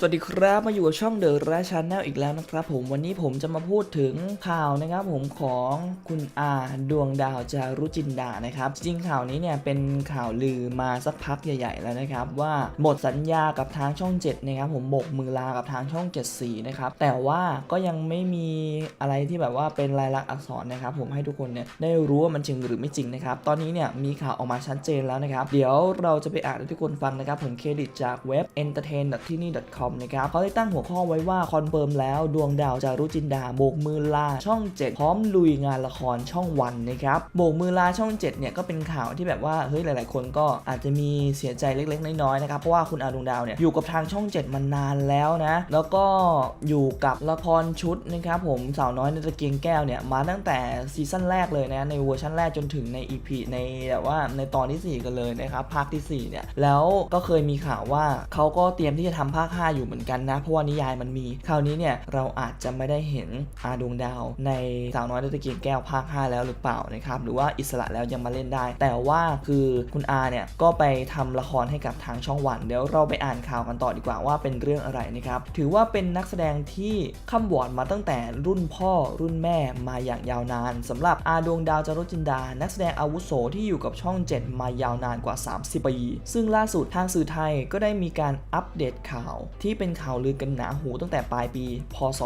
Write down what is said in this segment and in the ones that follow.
สวัสดีครับมาอยู่กับช่องเดอะราชาแนลอีกแล้วนะครับ ผมวันนี้ผมจะมาพูดถึงข่าวนะครับ ผมของคุณอาดวงดาวจารุจินดานะครับจริงข่าวนี้เนี่ยเป็นข่าวลือมาสักพักใหญ่ ๆ แล้วนะครับ ว่าหมดสัญญากับทางช่อง7นะครับผมบกมือลากับทางช่อง7สีนะครับแต่ว่าก็ยังไม่มีอะไรที่แบบว่าเป็นลายลักษณ์อักษรนะครับ ผมให้ทุกคนเนี่ยได้รู้ว่ามันจริงหรือไม่จริงนะครับตอนนี้เนี่ยมีข่าวออกมาชัดเจนแล้วนะครับ เดี๋ยวเราจะไปอ่านให้ทุกคนฟังนะครับ ผมเครดิตจากเว็บ entertain ที่นี่ com นะครับเขาได้ตั้งหัวข้อไว้ว่าคอนเฟิร์มแล้วดวงดาวจารุจินดาโบกมือลาช่อง 7 พร้อมลุยงานละครช่องวันนะครับโบกมือลาช่อง 7 เนี่ยก็เป็นข่าวที่แบบว่าเฮ้ยหลาย ๆ คนก็อาจจะมีเสียใจเล็ก ๆ น้อย ๆ นะครับเพราะว่าคุณอาดวงดาวเนี่ยอยู่กับทางช่อง 7 มานานแล้วนะ แล้วก็อยู่กับละครชุดนะครับผมสาวน้อยในตะเกียงแก้วเนี่ยมาตั้งแต่ซีซั่นแรกเลยนะในเวอร์ชันแรกจนถึงใน EP ในแบบว่าในตอนที่ 4 กันเลยนะครับภาคที่4เนี่ยแล้วก็เคยมีข่าวว่าเขาก็เตรียมที่จะทำภาค 5อยู่เหมือนกันนะ เพราะว่านิยายมันมี คราวนี้เนี่ยเราอาจจะไม่ได้เห็นอาดวงดาวในสาวน้อยในตะเกียงแก้วภาค 5 แล้วหรือเปล่านะครับหรือว่าอิสระแล้วยังมาเล่นได้ แต่ว่าคือคุณอาเนี่ยก็ไปทำละครให้กับทางช่องวัน เดี๋ยวเราไปอ่านข่าวกันต่อดีกว่าว่าเป็นเรื่องอะไรนะครับถือว่าเป็นนักแสดงที่ข้ามวอดมาตั้งแต่รุ่นพ่อรุ่นแม่มาอย่างยาวนานสำหรับอาดวงดาวจารุจินดา นักแสดงอาวุโสที่อยู่กับช่อง 7 มายาวนานกว่า 30 ปี ซึ่งล่าสุดทางสื่อไทยก็ได้มีการอัปเดตข่าวที่ที่เป็นข่าวลือกันหนาหูตั้งแต่ปลายปี พศ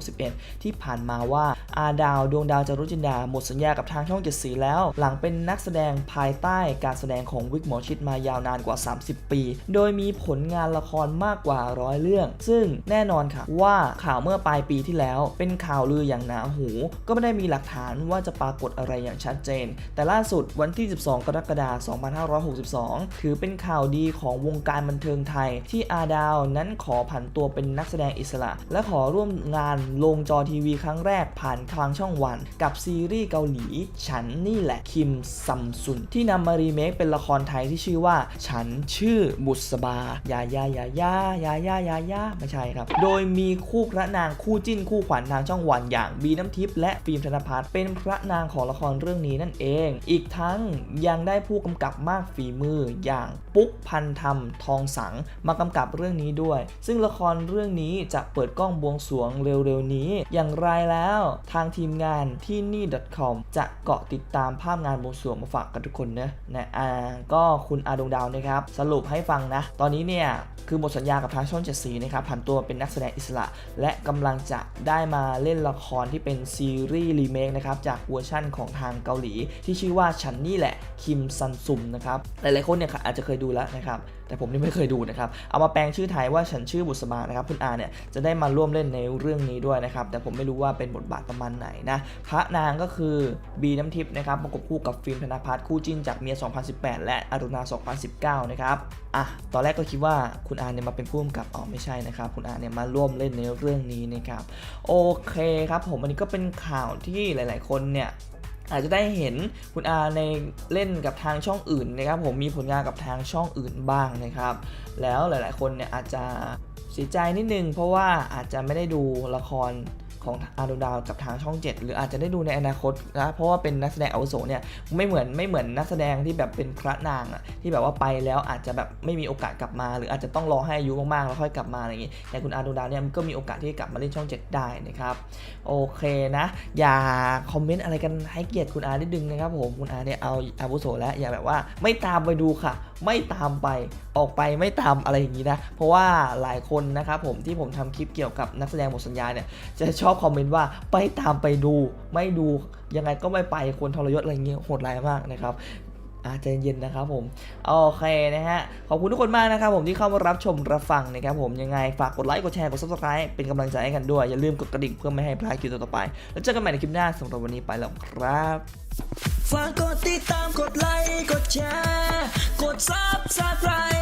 2561 ที่ผ่านมาว่าอาดาวดวงดาวจารุจินดาหมดสัญญากับทางช่องเจ็ดสีแล้ว หลังเป็นนักแสดงภายใต้การแสดงของวิกหมอชิดมายาวนานกว่า 30 ปี โดยมีผลงานละครมากกว่าร้อยเรื่อง ซึ่งแน่นอนค่ะว่าข่าวเมื่อปลายปีที่แล้ว เป็นข่าวลืออย่างหนาหู ก็ไม่ได้มีหลักฐานว่าจะปรากฏอะไรอย่างชัดเจน แต่ล่าสุดวันที่ 12 กรกฎาคม 2562 ถือเป็นข่าวดีของวงการบันเทิงไทย ที่อาดาวนั้นขอผันตัวเป็นนักแสดงอิสระ และขอร่วมงานลงจอทีวีครั้งแรกผ่านทางช่องวัน กับซีรีส์เกาหลี ฉันนี่แหละคิมซัมซุนที่นำมารีเมคเป็นละครไทยที่ชื่อว่า ฉันชื่อบุษบายายายายายายายายาไม่ใช่ครับ โดยมีคู่พระนางคู่จิ้นคู่ขวัญทางช่องวันอย่างบีน้ำทิพย์และฟิล์มธนภัทรเป็นพระนางของละครเรื่องนี้นั่นเอง อีกทั้งยังได้ผู้กำกับมากฝีมืออย่างปุ๊กพันธรรมทองสังมากำกับเรื่องนี้ด้วยซึ่งละครเรื่องนี้จะเปิดกล้องบวงสรวงเร็วๆนี้ อย่างไรแล้วทางทีมงานที่นี่ .com จะเกาะติดตามภาพงานบวงสรวงมาฝากกันทุกคนนะนะอ่าก็คุณอาดวงดาวนะครับ สรุปให้ฟังนะ ตอนนี้เนี่ยคือหมดสัญญากับทางช่องเจ็ดสีนะครับผันตัวเป็นนักแสดงอิสระ และกำลังจะได้มาเล่นละครที่เป็นซีรีส์รีเมคนะครับจากเวอร์ชั่นของทางเกาหลี ที่ชื่อว่าฉันนี่แหละคิมซันซุมนะครับหลายๆคนเนี่ยอาจจะเคยดูแล้วนะครับแต่ผมนี่ไม่เคยดูนะครับเอามาแปลงชื่อไทยว่าฉันชื่อบุษบานะครับคุณอาเนี่ยจะได้มาร่วมเล่นในเรื่องนี้ด้วยนะครับแต่ผมไม่รู้ว่าเป็นบทบาทประมาณไหนนะพระนางก็คือบีน้ำทิพย์นะครับประกบคู่กับฟิล์มธนภัทรคู่จิ้นจากเมีย 2018 และอรุณา 2019 นะครับอะตอนแรกก็คิดว่าคุณอาเนี่ยมาเป็นผู้กำกับอ๋อไม่ใช่นะครับคุณอาเนี่ยมาร่วมเล่นในเรื่องนี้นะครับโอเคครับผมอันนี้ก็เป็นข่าวที่หลาย ๆ คนเนี่ย อาจจะได้เห็นคุณอาในเล่นกับทางช่องอื่นนะครับผมมีผลงานกับทางช่องอื่นบ้างนะครับ แล้วหลายๆ คนเนี่ยอาจจะเสียใจนิดนึง เพราะว่าอาจจะไม่ได้ดูละคร ของอาดูดาวกับทางช่อง 7 หรืออาจจะได้ดูในอนาคตนะเพราะว่าเป็นนักแสดงอาวุโสเนี่ยไม่เหมือนไม่เหมือนนักแสดงที่แบบเป็นพระนางอะที่แบบว่าไปแล้วอาจจะแบบไม่มีโอกาสกลับมา หรืออาจจะต้องรอให้อายุมากๆแล้วค่อยกลับมาอะไรอย่างงี้แต่คุณอาดูดาวเนี่ยก็มีโอกาสที่จะกลับมาเล่นช่อง 7 ได้นะครับโอเคนะ อย่าคอมเมนต์อะไรกันให้เกียรติคุณอานิดนึงนะครับผมคุณอาเนี่ยเอาอาวุโสแล้วอย่าแบบว่าไม่ตามไปดูค่ะ ไม่ตามไปออกไปไม่ตามอะไรอย่างนี้นะเพราะว่าหลายคนนะครับผมที่ผมทำคลิปเกี่ยวกับนักแสดงหมดสัญญาเนี่ยจะชอบคอมเมนต์ว่าไปตามไปดู ไม่ดูยังไงก็ไม่ไปคนทรยศอะไรเงี้ยโหดร้ายมากนะครับอาใจเย็นนะครับผม โอเคนะฮะ ขอบคุณทุกคนมากนะครับผมที่เข้ามารับชมรับฟังนะครับผมยังไงฝากกดไลค์กดแชร์กด subscribe เป็นกำลังใจให้กันด้วย อย่าลืมกดกระดิ่งเพื่อไม่ให้พลาดคลิปต่อไป แล้วเจอกันใหม่ในคลิปหน้าสำหรับวันนี้ไปแล้วครับ ฝากกดติดตามกดไลค์กดแชร์ กดซับสไคร